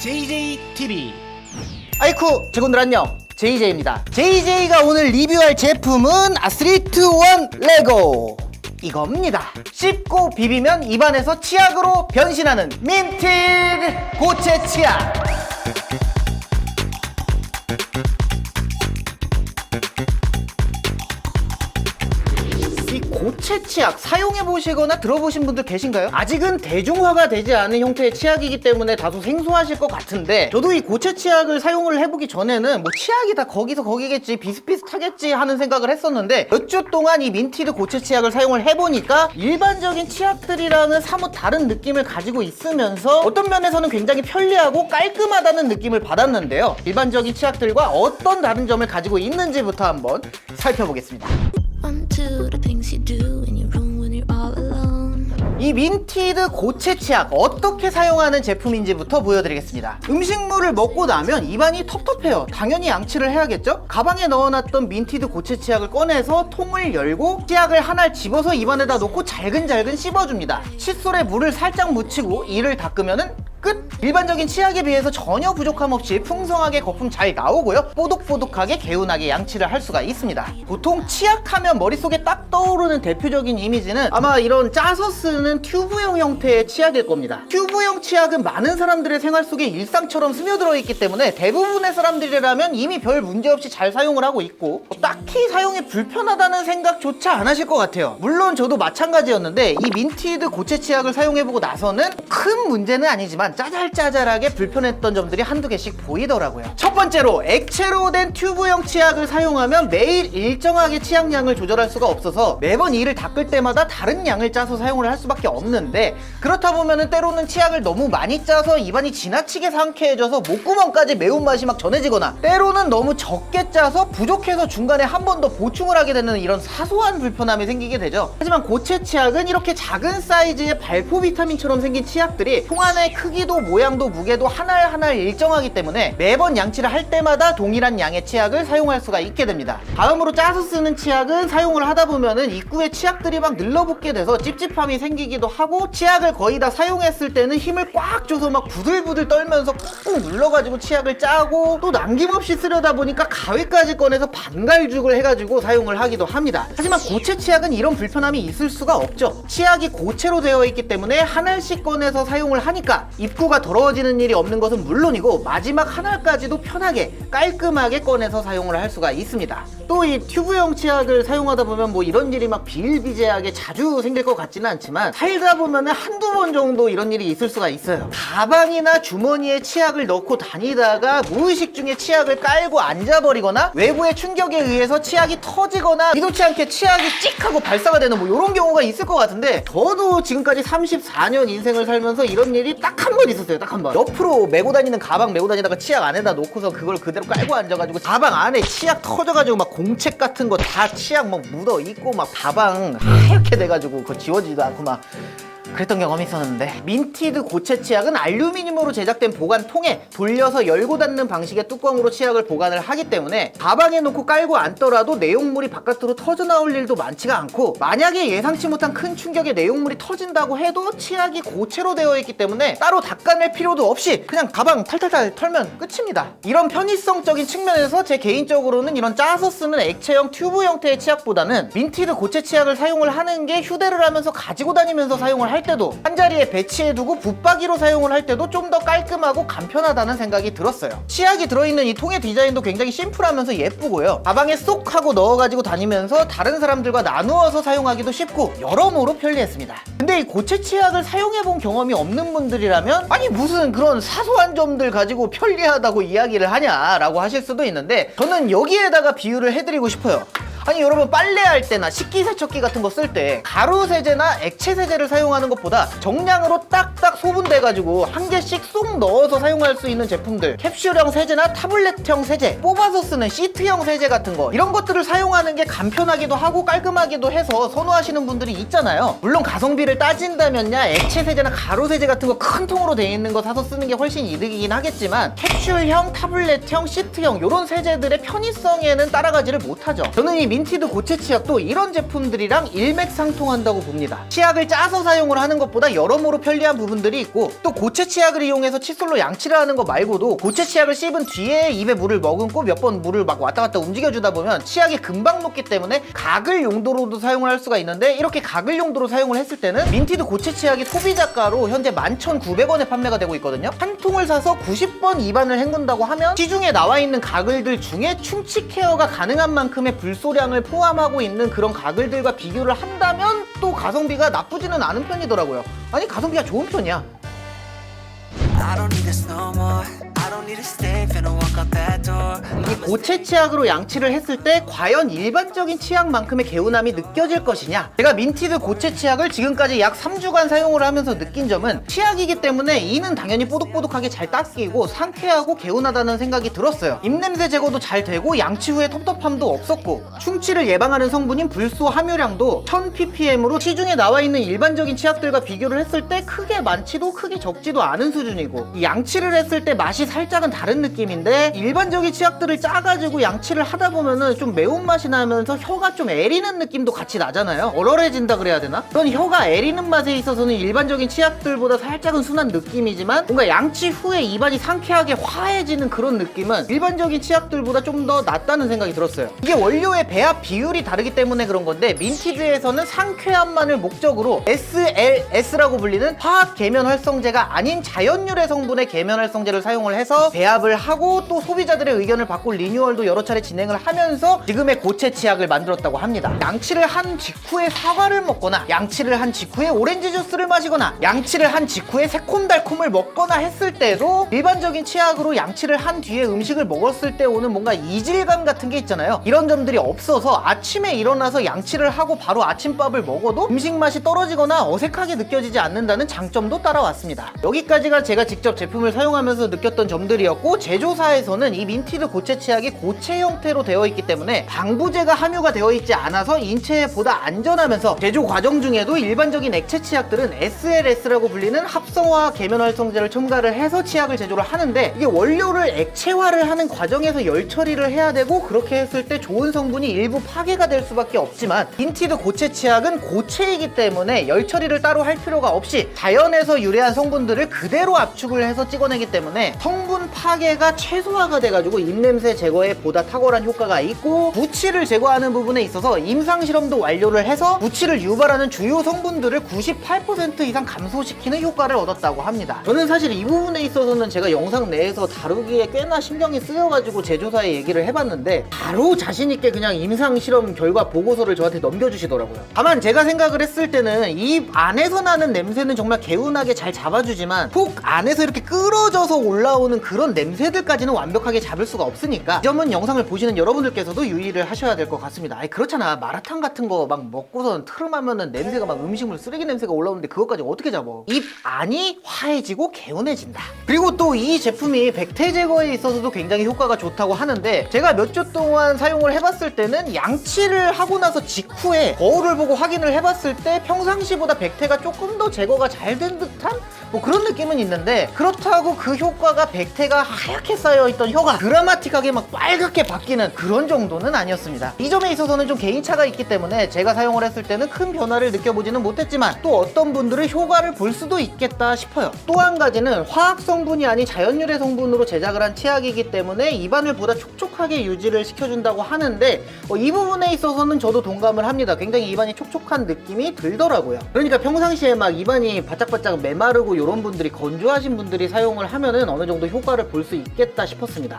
JJTV 아이쿠 직원들 안녕. JJ입니다. JJ가 오늘 리뷰할 제품은 아스리트1 레고. 이겁니다. 씹고 비비면 입안에서 치약으로 변신하는 민티드 고체 치약 이 고체 치약 사용해 보시거나 들어보신 분들 계신가요? 아직은 대중화가 되지 않은 형태의 치약이기 때문에 다소 생소하실 것 같은데 저도 이 고체 치약을 사용을 해보기 전에는 뭐 치약이 다 거기서 거기겠지 비슷비슷하겠지 하는 생각을 했었는데 몇 주 동안 이 민티드 고체 치약을 사용을 해보니까 일반적인 치약들이랑은 사뭇 다른 느낌을 가지고 있으면서 어떤 면에서는 굉장히 편리하고 깔끔하다는 느낌을 받았는데요 일반적인 치약들과 어떤 다른 점을 가지고 있는지부터 한번 살펴보겠습니다 이 민티드 고체 치약 어떻게 사용하는 제품인지부터 보여드리겠습니다. 음식물을 먹고 나면 입안이 텁텁해요. 당연히 양치를 해야겠죠? 가방에 넣어놨던 민티드 고체 치약을 꺼내서 통을 열고 치약을 하나 집어서 입안에다 놓고 잘근잘근 씹어줍니다. 칫솔에 물을 살짝 묻히고 이를 닦으면은 끝! 일반적인 치약에 비해서 전혀 부족함 없이 풍성하게 거품 잘 나오고요. 뽀독뽀독하게 개운하게 양치를 할 수가 있습니다. 보통 치약하면 머릿속에 딱 떠오르는 대표적인 이미지는 아마 이런 짜서 쓰는 튜브형 형태의 치약일 겁니다. 튜브형 치약은 많은 사람들의 생활 속에 일상처럼 스며들어 있기 때문에 대부분의 사람들이라면 이미 별 문제 없이 잘 사용을 하고 있고 딱히 사용이 불편하다는 생각조차 안 하실 것 같아요. 물론 저도 마찬가지였는데 이 민티드 고체 치약을 사용해보고 나서는 큰 문제는 아니지만 짜잘짜잘하게 불편했던 점들이 한두 개씩 보이더라고요. 첫 번째로 액체로 된 튜브형 치약을 사용하면 매일 일정하게 치약량을 조절할 수가 없어서 매번 이를 닦을 때마다 다른 양을 짜서 사용을 할 수밖에 없는데 그렇다 보면은 때로는 치약을 너무 많이 짜서 입안이 지나치게 상쾌해져서 목구멍까지 매운맛이 막 전해지거나 때로는 너무 적게 짜서 부족해서 중간에 한 번 더 보충을 하게 되는 이런 사소한 불편함이 생기게 되죠. 하지만 고체 치약은 이렇게 작은 사이즈의 발포 비타민처럼 생긴 치약들이 통 안의 크기 도 모양도 무게도 하나를 하나를 일정하기 때문에 매번 양치를 할 때마다 동일한 양의 치약을 사용할 수가 있게 됩니다. 다음으로 짜서 쓰는 치약은 사용을 하다 보면은 입구에 치약들이 막 늘러붙게 돼서 찝찝함이 생기기도 하고 치약을 거의 다 사용했을 때는 힘을 꽉 줘서 막 부들부들 떨면서 꾹꾹 눌러가지고 치약을 짜고 또 남김없이 쓰려다 보니까 가위까지 꺼내서 반갈죽을 해가지고 사용을 하기도 합니다. 하지만 고체 치약은 이런 불편함이 있을 수가 없죠. 치약이 고체로 되어 있기 때문에 한 알씩 꺼내서 사용을 하니까 입 구가 더러워지는 일이 없는 것은 물론이고 마지막 한 알까지도 편하게 깔끔하게 꺼내서 사용을 할 수가 있습니다. 또 이 튜브형 치약을 사용하다 보면 뭐 이런 일이 막 비일비재하게 자주 생길 것 같지는 않지만 살다 보면은 한두 번 정도 이런 일이 있을 수가 있어요. 가방이나 주머니에 치약을 넣고 다니다가 무의식 중에 치약을 깔고 앉아버리거나 외부의 충격에 의해서 치약이 터지거나 이도치 않게 치약이 찍 하고 발사가 되는 뭐 이런 경우가 있을 것 같은데 저도 지금까지 34년 인생을 살면서 이런 일이 딱 한 번 있었어요. 딱 한 번. 옆으로 메고 다니는 가방 메고 다니다가 치약 안에다 놓고서 그걸 그대로 깔고 앉아가지고 가방 안에 치약 터져가지고 막 공책 같은 거 다 치약 막 묻어 있고 막 가방 하얗게 돼가지고 그거 지워지지도 않고 막 그랬던 경험이 있었는데 민티드 고체 치약은 알루미늄으로 제작된 보관 통에 돌려서 열고 닫는 방식의 뚜껑으로 치약을 보관을 하기 때문에 가방에 놓고 깔고 앉더라도 내용물이 바깥으로 터져나올 일도 많지가 않고 만약에 예상치 못한 큰 충격에 내용물이 터진다고 해도 치약이 고체로 되어 있기 때문에 따로 닦아낼 필요도 없이 그냥 가방 탈탈탈 털면 끝입니다. 이런 편의성적인 측면에서 제 개인적으로는 이런 짜서 쓰는 액체형 튜브 형태의 치약보다는 민티드 고체 치약을 사용을 하는 게 휴대를 하면서 가지고 다니면서 사용을 할 때도 한 자리에 배치해두고 붙박이로 사용을 할 때도 좀 더 깔끔하고 간편하다는 생각이 들었어요. 치약이 들어있는 이 통의 디자인도 굉장히 심플하면서 예쁘고요. 가방에 쏙 하고 넣어가지고 다니면서 다른 사람들과 나누어서 사용하기도 쉽고 여러모로 편리했습니다. 근데 이 고체 치약을 사용해본 경험이 없는 분들이라면 아니 무슨 그런 사소한 점들 가지고 편리하다고 이야기를 하냐라고 하실 수도 있는데 저는 여기에다가 비유를 해드리고 싶어요. 아니 여러분 빨래할 때나 식기세척기 같은 거 쓸 때 가루 세제나 액체 세제를 사용하는 것보다 정량으로 딱딱 소분돼 가지고 한 개씩 쏙 넣어서 사용할 수 있는 제품들. 캡슐형 세제나 타블렛형 세제 뽑아서 쓰는 시트형 세제 같은 거. 이런 것들을 사용하는 게 간편하기도 하고 깔끔하기도 해서 선호하시는 분들이 있잖아요. 물론 가성비를 따진다면야 액체 세제나 가루 세제 같은 거 큰 통으로 돼 있는 거 사서 쓰는 게 훨씬 이득이긴 하겠지만 캡슐형 타블렛형 시트형 이런 세제들의 편의성에는 따라가지를 못하죠. 저는 이 민티드 고체 치약도 이런 제품들이랑 일맥상통한다고 봅니다. 치약을 짜서 사용을 하는 것보다 여러모로 편리한 부분들이 있고 또 고체 치약을 이용해서 칫솔로 양치를 하는 거 말고도 고체 치약을 씹은 뒤에 입에 물을 머금고 몇 번 물을 막 왔다 갔다 움직여주다 보면 치약이 금방 녹기 때문에 가글 용도로도 사용을 할 수가 있는데 이렇게 가글 용도로 사용을 했을 때는 민티드 고체 치약이 소비자가로 현재 11,900원에 판매가 되고 있거든요. 한 통을 사서 90번 입안을 헹군다고 하면 시중에 나와 있는 가글들 중에 충치 케어가 가능한 만큼의 불소량 을 포함하고 있는 그런 가글들과 비교를 한다면 또 가성비가 나쁘지는 않은 편이더라고요. 아니 가성비가 좋은 편이야. 이 고체 치약으로 양치를 했을 때 과연 일반적인 치약만큼의 개운함이 느껴질 것이냐? 제가 민티드 고체 치약을 지금까지 약 3주간 사용을 하면서 느낀 점은 치약이기 때문에 이는 당연히 뽀득뽀득하게 잘 닦이고 상쾌하고 개운하다는 생각이 들었어요. 입냄새 제거도 잘 되고 양치 후에 텁텁함도 없었고 충치를 예방하는 성분인 불소 함유량도 1000ppm으로 시중에 나와 있는 일반적인 치약들과 비교를 했을 때 크게 많지도 크게 적지도 않은 수준이고 이 양치를 했을 때 맛이 살짝 은 다른 느낌인데 일반적인 치약들을 짜가지고 양치를 하다 보면은 좀 매운맛이 나면서 혀가 좀 애리는 느낌도 같이 나잖아요 얼얼해진다 그래야 되나? 그런 혀가 애리는 맛에 있어서는 일반적인 치약들보다 살짝은 순한 느낌이지만 뭔가 양치 후에 입안이 상쾌하게 화해지는 그런 느낌은 일반적인 치약들보다 좀 더 낫다는 생각이 들었어요 이게 원료의 배합 비율이 다르기 때문에 그런 건데 민티드에서는 상쾌함만을 목적으로 SLS라고 불리는 화학 계면 활성제가 아닌 자연유래 성분의 계면 활성제를 사용을 해서 배합을 하고 또 소비자들의 의견을 받고 리뉴얼도 여러 차례 진행을 하면서 지금의 고체 치약을 만들었다고 합니다. 양치를 한 직후에 사과를 먹거나 양치를 한 직후에 오렌지 주스를 마시거나 양치를 한 직후에 새콤달콤을 먹거나 했을 때도 일반적인 치약으로 양치를 한 뒤에 음식을 먹었을 때 오는 뭔가 이질감 같은 게 있잖아요. 이런 점들이 없어서 아침에 일어나서 양치를 하고 바로 아침밥을 먹어도 음식 맛이 떨어지거나 어색하게 느껴지지 않는다는 장점도 따라왔습니다. 여기까지가 제가 직접 제품을 사용하면서 느꼈던 점들 이었고 제조사에서는 이 민티드 고체 치약이 고체 형태로 되어 있기 때문에 방부제가 함유가 되어 있지 않아서 인체에 보다 안전하면서 제조 과정 중에도 일반적인 액체 치약들은 SLS라고 불리는 합성화 계면 활성제를 첨가를 해서 치약을 제조를 하는데 이게 원료를 액체화를 하는 과정에서 열 처리를 해야 되고 그렇게 했을 때 좋은 성분이 일부 파괴가 될 수밖에 없지만 인티드 고체 치약은 고체이기 때문에 열 처리를 따로 할 필요가 없이 자연에서 유래한 성분들을 그대로 압축을 해서 찍어내기 때문에 성분 파괴가 최소화가 돼가지고 입냄새 제거에 보다 탁월한 효과가 있고 부치를 제거하는 부분에 있어서 임상 실험도 완료를 해서 부치를 유발하는 주요 성분들을 98% 이상 감소시키는 효과를 얻었다고 합니다. 저는 사실 이 부분에 있어서는 제가 영상 내에서 다루기에 꽤나 신경이 쓰여가지고 제조사에 얘기를 해봤는데 바로 자신 있게 그냥 임상 실험 결과 보고서를 저한테 넘겨주시더라고요. 다만 제가 생각을 했을 때는 입 안에서 나는 냄새는 정말 개운하게 잘 잡아주지만 속 안에서 이렇게 끌어져서 올라오는 그런 냄새들까지는 완벽하게 잡을 수가 없으니까 이 점은 영상을 보시는 여러분들께서도 유의를 하셔야 될 것 같습니다. 아니 그렇잖아 마라탕 같은 거 막 먹고선 트름하면은 냄새가 막 음식물 쓰레기 냄새가 올라오는데 그것까지 어떻게 잡아? 입 안이 화해지고 개운해진다. 그리고 또 이 제품이 백태 제거에 있어서도 굉장히 효과가 좋다고 하는데 제가 몇 주 동안 사용을 해봤을 때는 양치를 하고 나서 직후에 거울을 보고 확인을 해봤을 때 평상시보다 백태가 조금 더 제거가 잘 된 듯한 뭐 그런 느낌은 있는데 그렇다고 그 효과가 백태가 하얗게 쌓여있던 혀가 드라마틱하게 막 빨갛게 바뀌는 그런 정도는 아니었습니다. 이 점에 있어서는 좀 개인차가 있기 때문에 제가 사용을 했을 때는 큰 변화를 느껴보지는 못했지만 또 어떤 분들은 효과를 볼 수도 있겠다 싶어요. 또 한 가지는 화학 성분이 아닌 자연유래 성분으로 제작을 한 치약이기 때문에 입안을 보다 촉촉하게 유지를 시켜준다고 하는데 어, 이 부분에 있어서는 저도 동감을 합니다. 굉장히 입안이 촉촉한 느낌이 들더라고요. 그러니까 평상시에 막 입안이 바짝바짝 메마르고 이런 분들이 건조하신 분들이 사용을 하면은 어느 정도 효과를 볼 수 있겠다 싶었습니다.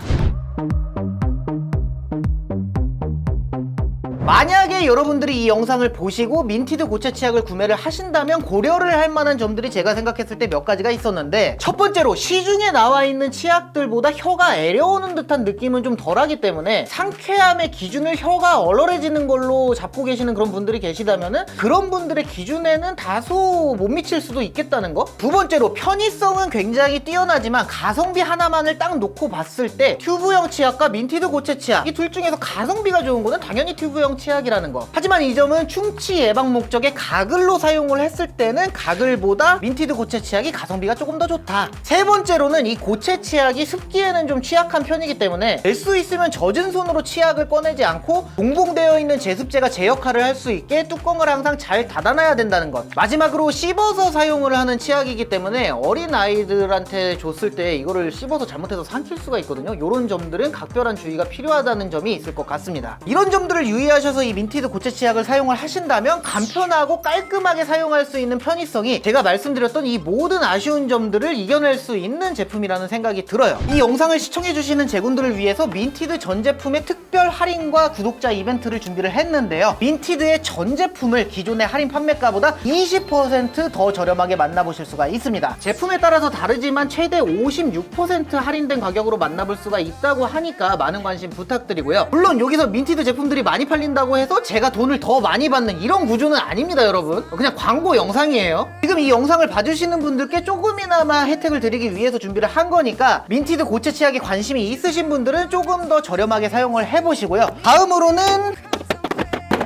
만약에 여러분들이 이 영상을 보시고 민티드 고체 치약을 구매를 하신다면 고려를 할 만한 점들이 제가 생각했을 때 몇 가지가 있었는데 첫 번째로 시중에 나와 있는 치약들보다 혀가 애려오는 듯한 느낌은 좀 덜하기 때문에 상쾌함의 기준을 혀가 얼얼해지는 걸로 잡고 계시는 그런 분들이 계시다면은 그런 분들의 기준에는 다소 못 미칠 수도 있겠다는 거. 두 번째로 편의성은 굉장히 뛰어나지만 가성비 하나만을 딱 놓고 봤을 때 튜브형 치약과 민티드 고체 치약 이 둘 중에서 가성비가 좋은 거는 당연히 튜브형 충치성 치약이라는 거. 하지만 이 점은 충치 예방 목적의 가글로 사용을 했을 때는 가글보다 민티드 고체 치약이 가성비가 조금 더 좋다. 세 번째로는 이 고체 치약이 습기에는 좀 취약한 편이기 때문에 될 수 있으면 젖은 손으로 치약을 꺼내지 않고 동봉되어 있는 제습제가 제 역할을 할 수 있게 뚜껑을 항상 잘 닫아놔야 된다는 것. 마지막으로 씹어서 사용을 하는 치약이기 때문에 어린 아이들한테 줬을 때 이거를 씹어서 잘못해서 삼킬 수가 있거든요. 이런 점들은 각별한 주의가 필요하다는 점이 있을 것 같습니다. 이런 점들을 유의하 셔서 이 민티드 고체 치약을 사용을 하신다면 간편하고 깔끔하게 사용할 수 있는 편의성이 제가 말씀드렸던 이 모든 아쉬운 점들을 이겨낼 수 있는 제품이라는 생각이 들어요. 이 영상을 시청해주시는 제군들을 위해서 민티드 전 제품의 특별 할인과 구독자 이벤트를 준비를 했는데요. 민티드의 전 제품을 기존의 할인 판매가보다 20%더 저렴하게 만나보실 수가 있습니다. 제품에 따라서 다르지만 최대 56% 할인된 가격으로 만나볼 수가 있다고 하니까 많은 관심 부탁드리고요. 물론 여기서 민티드 제품들이 많이 팔 린다고 해서 제가 돈을 더 많이 받는 이런 구조는 아닙니다, 여러분. 그냥 광고 영상이에요. 지금 이 영상을 봐주시는 분들께 조금이나마 혜택을 드리기 위해서 준비를 한 거니까 민티드 고체 치약에 관심이 있으신 분들은 조금 더 저렴하게 사용을 해보시고요. 다음으로는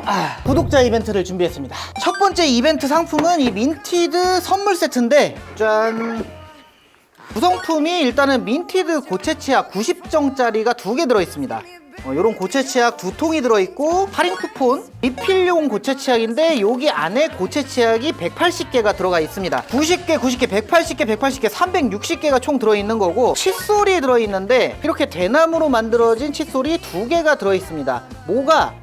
아, 구독자 이벤트를 준비했습니다. 첫 번째 이벤트 상품은 이 민티드 선물 세트인데 짠. 구성품이 일단은 민티드 고체 치약 90정짜리가 두 개 들어있습니다. 이런 고체 치약 두 통이 들어있고 할인 쿠폰 리필용 고체 치약인데 여기 안에 고체 치약이 180개가 들어가 있습니다 90개 90개 180개 180개 360개가 총 들어있는 거고 칫솔이 들어있는데 이렇게 대나무로 만들어진 칫솔이 두 개가 들어있습니다 뭐가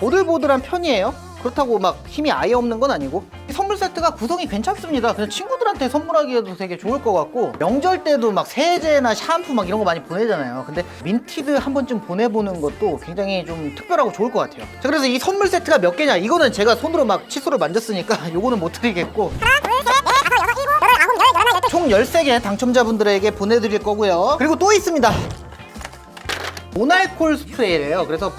보들보들한 편이에요. 그렇다고 막 힘이 아예 없는 건 아니고 이 선물 세트가 구성이 괜찮습니다. 그냥 친구 들한테 선물하기에도 되게 좋을 것 같고 명절 때도 막 세제나 샴푸 막 이런 거 많이 보내잖아요. 근데 민티드 한 번쯤 보내보는 것도 굉장히 좀 특별하고 좋을 것 같아요. 자 그래서 이 선물 세트가 몇 개냐? 이거는 제가 손으로 막 칫솔을 만졌으니까 요거는 못 드리겠고 총 13개 당첨자분들에게 보내드릴 거고요. 그리고 또 있습니다. 모날콜 스프레이래요. 그래서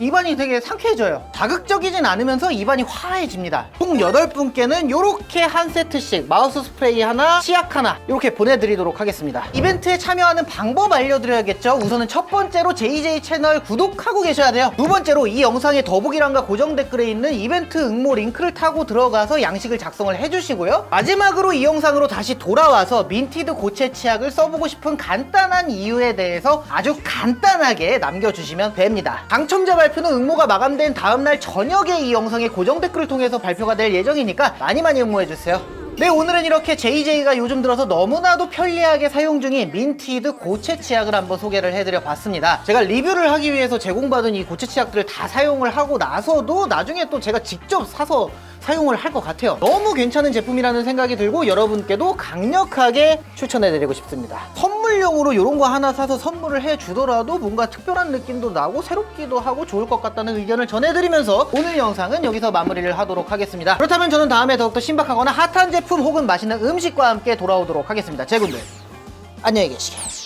입안이 되게 상쾌해져요. 자극적이진 않으면서 입안이 화해집니다. 총 8분께는 이렇게 한 세트씩 마우스 스프레이 하나, 치약 하나 이렇게 보내드리도록 하겠습니다. 이벤트에 참여하는 방법 알려드려야겠죠? 우선은 첫 번째로 JJ 채널 구독하고 계셔야 돼요. 두 번째로 이 영상의 더보기란과 고정 댓글에 있는 이벤트 응모 링크를 타고 들어가서 양식을 작성을 해주시고요. 마지막으로 이 영상으로 다시 돌아와서 민티드 고체 치약을 써보고 싶은 간단한 이유에 대해서 아주 간단하게 남겨주시면 됩니다. 당첨자 발표는 응모가 마감된 다음날 저녁에 이 영상의 고정 댓글을 통해서 발표가 될 예정이니까 많이 많이 응모해주세요. 네 오늘은 이렇게 JJ가 요즘 들어서 너무나도 편리하게 사용 중인 민티드 고체 치약을 한번 소개를 해드려 봤습니다 제가 리뷰를 하기 위해서 제공받은 이 고체 치약들을 다 사용을 하고 나서도 나중에 또 제가 직접 사서 사용을 할 것 같아요. 너무 괜찮은 제품이라는 생각이 들고 여러분께도 강력하게 추천해드리고 싶습니다. 선물용으로 이런 거 하나 사서 선물을 해주더라도 뭔가 특별한 느낌도 나고 새롭기도 하고 좋을 것 같다는 의견을 전해드리면서 오늘 영상은 여기서 마무리를 하도록 하겠습니다. 그렇다면 저는 다음에 더욱더 신박하거나 핫한 제품 혹은 맛있는 음식과 함께 돌아오도록 하겠습니다. 제 군들 안녕히 계시게